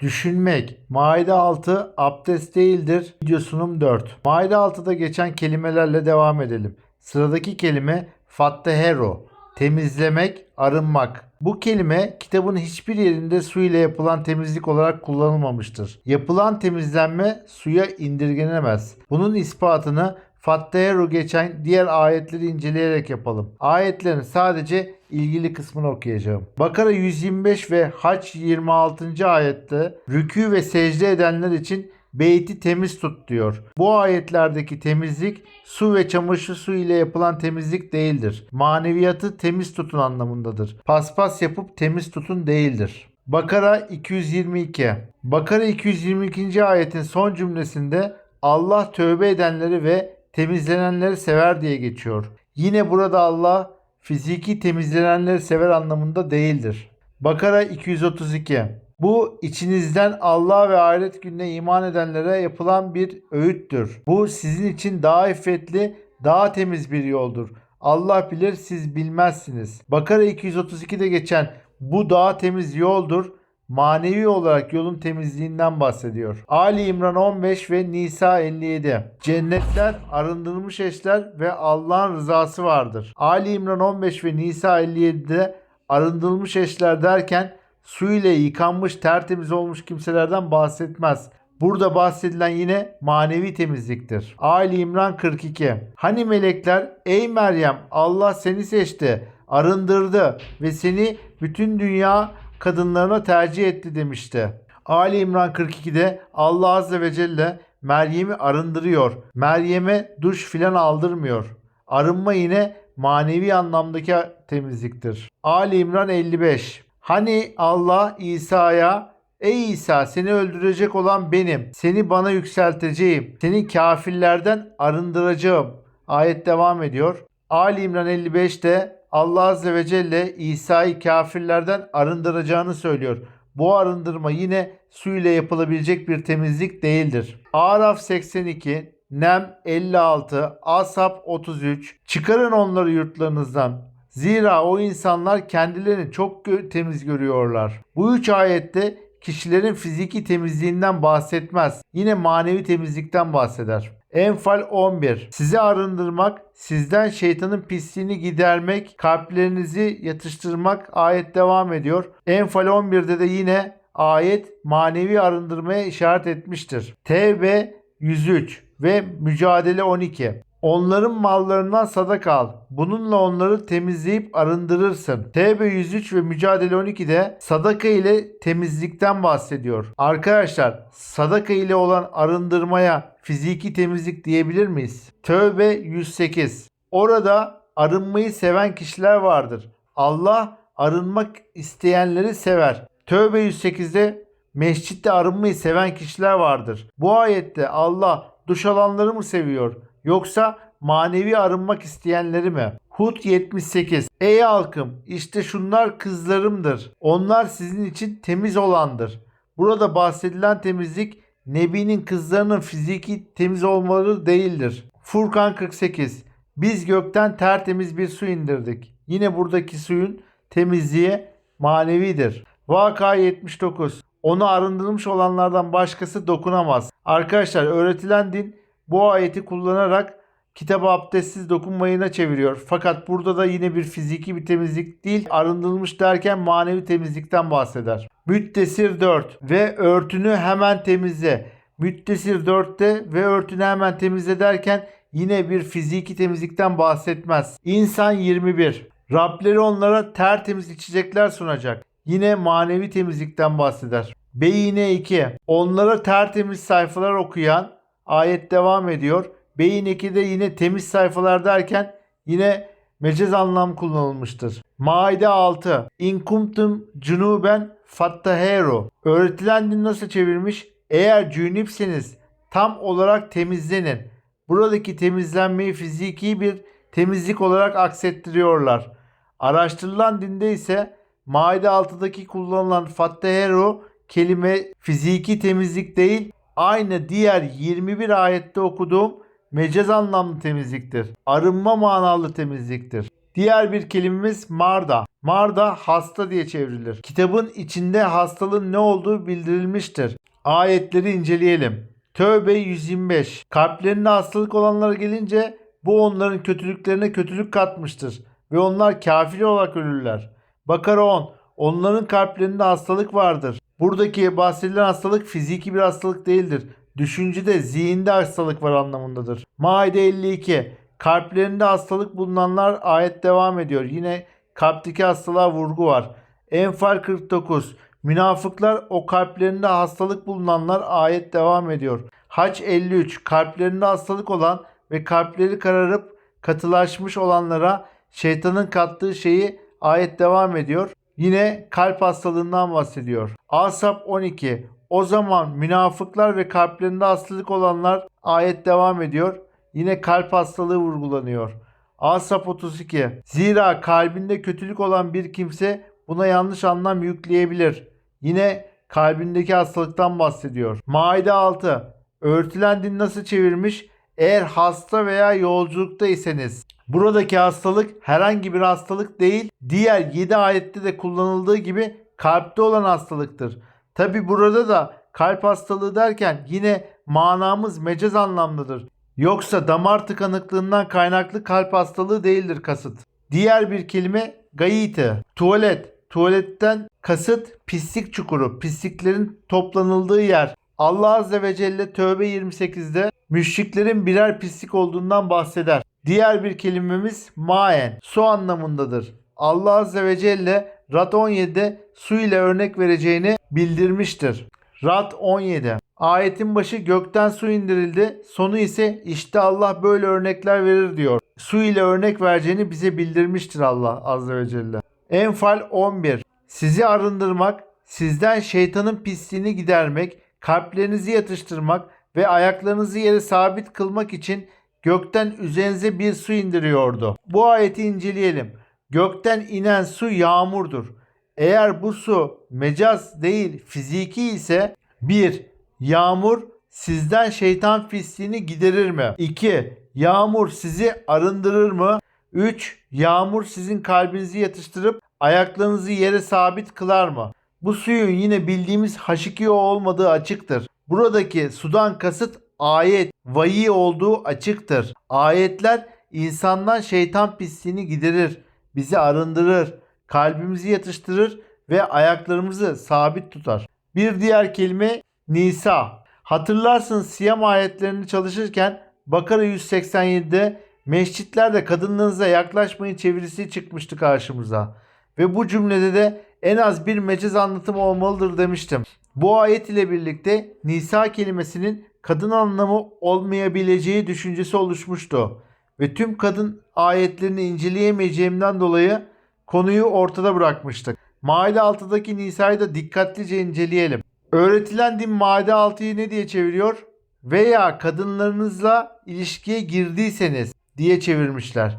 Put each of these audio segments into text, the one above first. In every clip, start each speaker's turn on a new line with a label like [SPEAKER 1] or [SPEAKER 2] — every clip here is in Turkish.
[SPEAKER 1] Düşünmek. Maide 6 abdest değildir. Video sunum 4. Maide 6'da geçen kelimelerle devam edelim. Sıradaki kelime fattehero. Temizlemek, arınmak. Bu kelime kitabın hiçbir yerinde su ile yapılan temizlik olarak kullanılmamıştır. Yapılan temizlenme suya indirgenemez. Bunun ispatını Fattehero geçen diğer ayetleri inceleyerek yapalım. Ayetlerin sadece ilgili kısmını okuyacağım. Bakara 125 ve Haç 26. ayette rükû ve secde edenler için beyti temiz tut diyor. Bu ayetlerdeki temizlik su ve çamaşır suyu ile yapılan temizlik değildir. Maneviyatı temiz tutun anlamındadır. Paspas yapıp temiz tutun değildir. Bakara 222 Bakara 222. ayetin son cümlesinde Allah tövbe edenleri ve temizlenenleri sever diye geçiyor. Yine burada Allah fiziki temizlenenleri sever anlamında değildir. Bakara 232 Bu içinizden Allah ve ahiret gününe iman edenlere yapılan bir öğüttür. Bu sizin için daha iffetli, daha temiz bir yoldur. Allah bilir siz bilmezsiniz. Bakara 232'de geçen bu daha temiz yoldur manevi olarak yolun temizliğinden bahsediyor. Ali İmran 15 ve Nisa 57. Cennetler arındırılmış eşler ve Allah'ın rızası vardır. Ali İmran 15 ve Nisa 57'de arındırılmış eşler derken su ile yıkanmış tertemiz olmuş kimselerden bahsetmez. Burada bahsedilen yine manevi temizliktir. Ali İmran 42. Hani melekler ey Meryem Allah seni seçti, arındırdı ve seni bütün dünya kadınlarına tercih etti demişti. Ali İmran 42'de Allah Azze ve Celle Meryem'i arındırıyor. Meryem'e duş filan aldırmıyor. Arınma yine manevi anlamdaki temizliktir. Ali İmran 55 Hani Allah İsa'ya Ey İsa seni öldürecek olan benim. Seni bana yükselteceğim. Seni kafirlerden arındıracağım. Ayet devam ediyor. Ali İmran 55'te Allah Azze ve Celle İsa'yı kafirlerden arındıracağını söylüyor. Bu arındırma yine su ile yapılabilecek bir temizlik değildir. Araf 82, Nem 56, Asap 33. Çıkarın onları yurtlarınızdan. Zira o insanlar kendilerini çok gö- temiz görüyorlar. Bu üç ayette kişilerin fiziki temizliğinden bahsetmez. Yine manevi temizlikten bahseder. Enfal 11. Sizi arındırmak, sizden şeytanın pisliğini gidermek, kalplerinizi yatıştırmak ayet devam ediyor. Enfal 11'de de yine ayet manevi arındırmaya işaret etmiştir. Tevbe 103 ve Mücadele 12. Onların mallarından sadaka al. Bununla onları temizleyip arındırırsın. Tevbe 103 ve Mücadele 12'de sadaka ile temizlikten bahsediyor. Arkadaşlar sadaka ile olan arındırmaya fiziki temizlik diyebilir miyiz? Tövbe 108. Orada arınmayı seven kişiler vardır. Allah arınmak isteyenleri sever. Tövbe 108'de mescitte arınmayı seven kişiler vardır. Bu ayette Allah duş alanları mı seviyor? Yoksa manevi arınmak isteyenleri mi? Hud 78 Ey halkım işte şunlar kızlarımdır. Onlar sizin için temiz olandır. Burada bahsedilen temizlik Nebi'nin kızlarının fiziki temiz olmaları değildir. Furkan 48 Biz gökten tertemiz bir su indirdik. Yine buradaki suyun temizliği manevidir. Vaka 79 Onu arındırmış olanlardan başkası dokunamaz. Arkadaşlar öğretilen din bu ayeti kullanarak kitabı abdestsiz dokunmayına çeviriyor. Fakat burada da yine bir fiziki bir temizlik değil, arındırılmış derken manevi temizlikten bahseder. Müttesir 4 ve örtünü hemen temizle. Müttesir 4'te ve örtünü hemen temizle derken yine bir fiziki temizlikten bahsetmez. İnsan 21 Rableri onlara tertemiz içecekler sunacak. Yine manevi temizlikten bahseder. Beyine 2 Onlara tertemiz sayfalar okuyan ayet devam ediyor. Beyin 2'de yine temiz sayfalar derken yine mecaz anlam kullanılmıştır. Maide 6. İn kumtum cunuben fattaheru. Öğretilen din nasıl çevirmiş? Eğer cünüpseniz tam olarak temizlenin. Buradaki temizlenmeyi fiziki bir temizlik olarak aksettiriyorlar. Araştırılan dinde ise Maide 6'daki kullanılan fattaheru kelime fiziki temizlik değil, aynı diğer 21 ayette okuduğum mecaz anlamlı temizliktir. Arınma manalı temizliktir. Diğer bir kelimemiz marda. Mar da hasta diye çevrilir. Kitabın içinde hastalığın ne olduğu bildirilmiştir. Ayetleri inceleyelim. Tövbe 125. Kalplerinde hastalık olanlara gelince bu onların kötülüklerine kötülük katmıştır ve onlar kafir olarak ölürler. Bakara 10. Onların kalplerinde hastalık vardır. Buradaki bahsedilen hastalık fiziki bir hastalık değildir. Düşüncede, zihinde hastalık var anlamındadır. Maide 52. Kalplerinde hastalık bulunanlar ayet devam ediyor. Yine kalpteki hastalığa vurgu var. Enfal 49. Münafıklar o kalplerinde hastalık bulunanlar ayet devam ediyor. Haç 53. Kalplerinde hastalık olan ve kalpleri kararıp katılaşmış olanlara şeytanın kattığı şeyi ayet devam ediyor. Yine kalp hastalığından bahsediyor. Asap 12. O zaman münafıklar ve kalplerinde hastalık olanlar ayet devam ediyor. Yine kalp hastalığı vurgulanıyor. Asap 32. Zira kalbinde kötülük olan bir kimse buna yanlış anlam yükleyebilir. Yine kalbindeki hastalıktan bahsediyor. Maide 6. Örtülen din nasıl çevirmiş? Eğer hasta veya yolculukta iseniz. Buradaki hastalık herhangi bir hastalık değil, diğer 7 ayette de kullanıldığı gibi kalpte olan hastalıktır. Tabi burada da kalp hastalığı derken yine manamız mecaz anlamdadır. Yoksa damar tıkanıklığından kaynaklı kalp hastalığı değildir kasıt. Diğer bir kelime gayite, tuvalet. Tuvaletten kasıt pislik çukuru, pisliklerin toplanıldığı yer. Allah Azze ve Celle Tövbe 28'de müşriklerin birer pislik olduğundan bahseder. Diğer bir kelimemiz maen, su anlamındadır. Allah Azze ve Celle Rad 17'de su ile örnek vereceğini bildirmiştir. Rad 17 Ayetin başı gökten su indirildi. Sonu ise işte Allah böyle örnekler verir diyor. Su ile örnek vereceğini bize bildirmiştir Allah Azze ve Celle. Enfal 11 Sizi arındırmak, sizden şeytanın pisliğini gidermek, kalplerinizi yatıştırmak ve ayaklarınızı yere sabit kılmak için gökten üzerinize bir su indiriyordu. Bu ayeti inceleyelim. Gökten inen su yağmurdur. Eğer bu su mecaz değil fiziki ise 1. Yağmur sizden şeytan pisliğini giderir mi? 2. Yağmur sizi arındırır mı? 3. Yağmur sizin kalbinizi yatıştırıp ayaklarınızı yere sabit kılar mı? Bu suyun yine bildiğimiz H2O olmadığı açıktır. Buradaki sudan kasıt ayet, vahiy olduğu açıktır. Ayetler insandan şeytan pisliğini giderir, bizi arındırır, kalbimizi yatıştırır ve ayaklarımızı sabit tutar. Bir diğer kelime Nisa. Hatırlarsınız Siyam ayetlerini çalışırken Bakara 187'de mescitlerde kadınlarınıza yaklaşmayın çevirisi çıkmıştı karşımıza. Ve bu cümlede de en az bir meciz anlatım olmalıdır demiştim. Bu ayet ile birlikte Nisa kelimesinin kadın anlamı olmayabileceği düşüncesi oluşmuştu. Ve tüm kadın ayetlerini inceleyemeyeceğimden dolayı konuyu ortada bırakmıştık. Maide 6'daki Nisa'yı da dikkatlice inceleyelim. Öğretilen din Maide 6'yı ne diye çeviriyor? Veya kadınlarınızla ilişkiye girdiyseniz diye çevirmişler.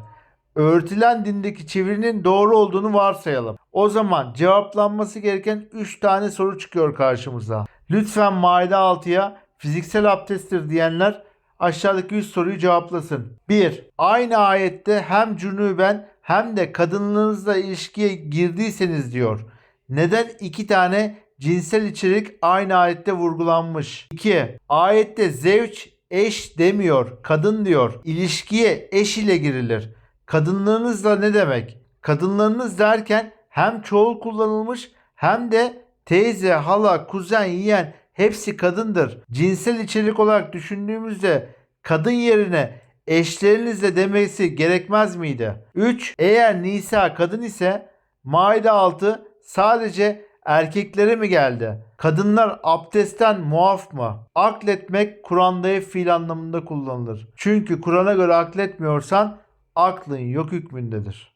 [SPEAKER 1] Öğretilen dindeki çevirinin doğru olduğunu varsayalım. O zaman cevaplanması gereken 3 tane soru çıkıyor karşımıza. Lütfen Maide 6'ya fiziksel abdesttir diyenler aşağıdaki 3 soruyu cevaplasın. 1. Aynı ayette hem cünüben hem de kadınlarınızla ilişkiye girdiyseniz diyor. Neden iki tane cinsel içerik aynı ayette vurgulanmış? 2. Ayette zevç eş demiyor, kadın diyor. İlişkiye eş ile girilir. Kadınlarınızla ne demek? Kadınlarınız derken hem çoğul kullanılmış hem de teyze, hala, kuzen, yeğen hepsi kadındır. Cinsel içerik olarak düşündüğümüzde kadın yerine eşlerinizle demesi gerekmez miydi? 3. Eğer Nisa kadın ise Maide 6 sadece erkeklere mi geldi? Kadınlar abdestten muaf mı? Akletmek Kur'an'da fiil anlamında kullanılır. Çünkü Kur'an'a göre akletmiyorsan aklın yok hükmündedir.